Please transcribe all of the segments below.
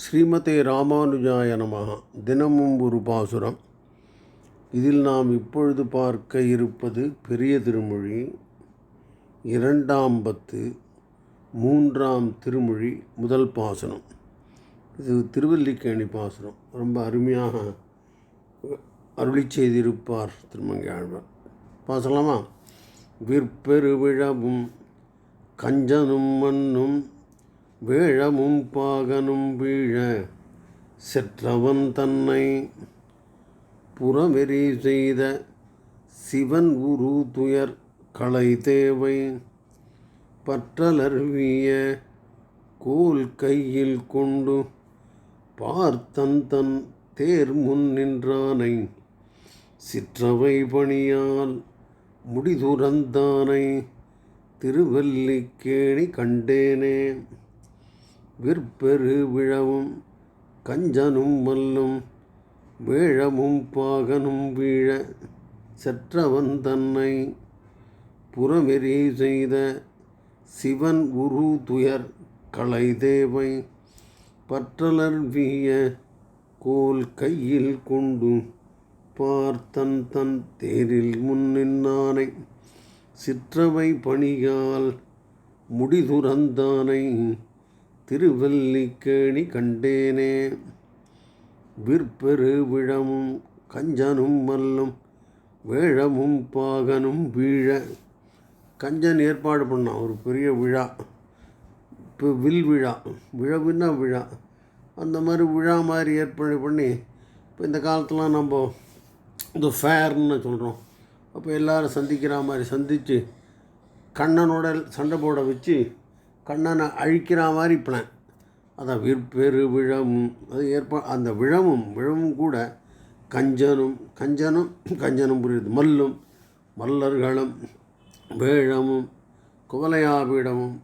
ஸ்ரீமதே ராமானுஜாய நமகா தினமும் ஒரு பாசுரம். இதில் நாம் இப்பொழுது பார்க்க இருப்பது பெரிய திருமொழி. இரண்டாம் பத்து மூன்றாம் திருமொழி முதல் பாசுரம். இது திருவல்லிக்கேணி பாசுரம். ரொம்ப அருமையாக அருளி செய்திருப்பார் திருமங்கை ஆழ்வார் பாசலாமா விற்பெருவிழவும் கஞ்சனும் மண்ணும் வேழமும் பாகனும் வீழ செற்றவன் தன்னை புறமெறி செய்த சிவன் உரு துயர் களை தேவை. பற்றலர்விய கோல் கையில் கொண்டு பார்த்தன் தன் தேர் முன் நின்றானை. சிற்றவை பணியால் முடிதுறந்தானை. திருவல்லிக்கேணி கண்டேனே. விற்பெரு விழவும் கஞ்சனும் மல்லும் வேழமும் பாகனும் வீழ செற்றவன் தன்னை புறமெறி செய்த சிவன் உரு துயர் கலைதேவை பற்றலர்விய பற்றலர் வீய கோல் கையில் கொண்டு பார்த்தன் தன் தேரில் முன்னின்னானை சிற்றவை பணியால் முடிதுறந்தானை திருவல்லிக்கேணி கண்டேனே. விற்பெரு விழமும் கஞ்சனும் மல்லும் வேழமும் பாகனும் வீழ. கஞ்சன் ஏற்பாடு பண்ணான் ஒரு பெரிய விழா. இப்போ வில் விழா விழவுன்னா விழா. அந்த மாதிரி விழா மாதிரி ஏற்பாடு பண்ணி இப்போ இந்த காலத்துலாம் நம்ம இந்த ஃபேர்னு சொல்கிறோம் அப்போ எல்லோரும் சந்திக்கிற மாதிரி சந்தித்து கண்ணனோட சண்டை போட வச்சு கண்ணனை அழிக்கிற மாதிரி பிளான் அதான் விற்பெரு விழமும் அது ஏற்பா அந்த விழமும் விழமும் கூட கஞ்சனும் கஞ்சனும் கஞ்சனும் புரியுது. மல்லும் மல்லர்களும் வேழமும் குவலையாபீடமும்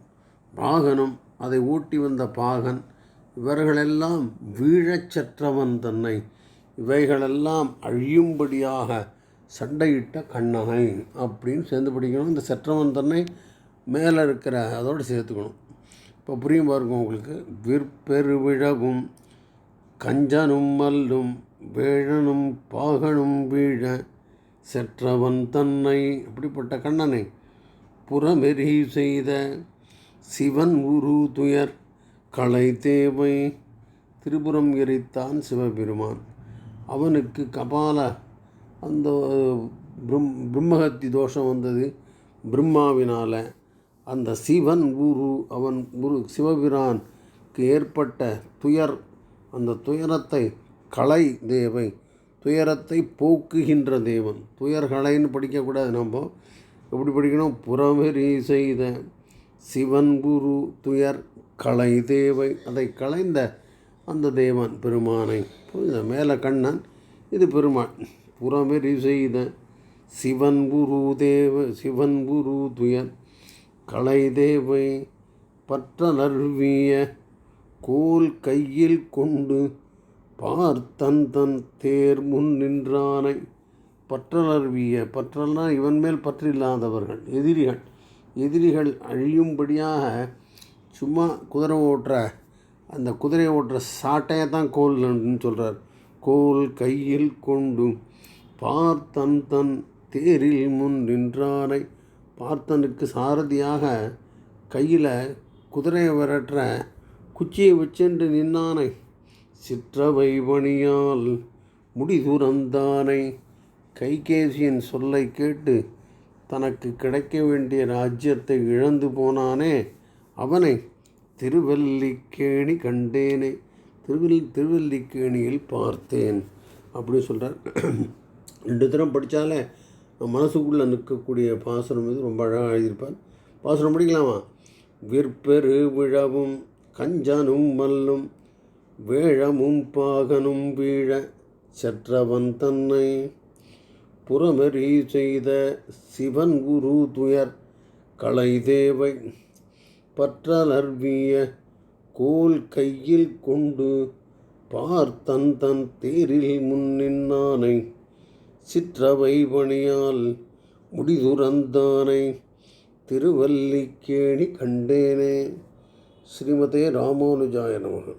பாகனும் அதை ஊட்டி வந்த பாகன் இவர்களெல்லாம் வீழச்சற்றவன் தன்னை. இவைகளெல்லாம் அழியும்படியாக சண்டையிட்ட கண்ணகை அப்படின்னு சேர்ந்து படிக்கணும். இந்த சற்றவன் தன்னை மேலே இருக்கிற அதோடு சேர்த்துக்கணும். இப்போ புரியும் பாருங்க உங்களுக்கு. விற்பெருவிழவும் கஞ்சனும் மல்லும் வேழனும் பாகனும் வீழ செற்றவன் தன்னை அப்படிப்பட்ட கண்ணனை புறமெறி செய்த சிவன் உரு துயர் களை தேவை திரிபுரம் எரித்தான் சிவபெருமான். அவனுக்கு கபால அந்த பிரம் பிரம்மஹத்தி தோஷம் வந்தது பிரம்மாவினால். அந்த சிவன் குரு அவன் குரு சிவபிரானுக்கு ஏற்பட்ட துயர் அந்த துயரத்தை கலை தேவை. துயரத்தை போக்குகின்ற தேவன். துயர்களைன்னு படிக்கக்கூடாது நம்ம. எப்படி படிக்கணும்? புறவெறி செய்த சிவன் குரு துயர் கலை தேவை. அதை களைந்த அந்த தேவன் பெருமானை. புரியுத? மேலே கண்ணன் இது பெருமான். புறவெறி செய்த சிவன் குரு தேவ சிவன் குரு துயர். கலைதேவை பற்றலர்விய கோல் கையில் கொண்டு பார்த்தன் தன் தேர் முன் நின்றானை. பற்றலர்விய பற்றல்னா இவன் மேல் பற்றில்லாதவர்கள் எதிரிகள் எதிரிகள் அழியும்படியாக சும்மா குதிரை ஓட்டுற அந்த குதிரை ஓட்டுற சாட்டையை தான் கோல்னு சொல்கிறார் கோல் கையில் கொண்டும் பார்த்தன் தன் தேரில் முன் நின்றானை. பார்த்தனுக்கு சாரதியாக கையில் குதிரையை விரட்டுற குச்சியை வச்சென்று நின்னானை சிற்றவை பணியால் முடிதுறந்தானை கைகேசியின் சொல்லை கேட்டு தனக்கு கிடைக்க வேண்டிய ராஜ்யத்தை இழந்து போனானே அவனை திருவல்லிக்கேணி கண்டேனே. திருவல்லி திருவல்லிக்கேணியில் பார்த்தேன் அப்படின்னு சொல்கிறார் ரெண்டு தரம் படித்தாலே மனசுக்குள்ளே நிற்கக்கூடிய பாசனம் இது. ரொம்ப அழகாக எழுதியிருப்பார். பாசனம் படிக்கலாமா? விற்பெரு விழவும் கஞ்சனும் மல்லும் வேழமும் பாகனும் வீழ செற்றவன் தன்னை. புறமெறி செய்த சிவன் குரு துயர் கலை தேவை. பற்றலர்விய கோல் கையில் கொண்டு பார்த்தன் தன் தேரில் முன்னின்னானை சிற்றவை பணியால் முடிதுறந்தானை திருவல்லிக்கேணி கண்டேனே. ஸ்ரீமதே ராமானுஜாய நமக.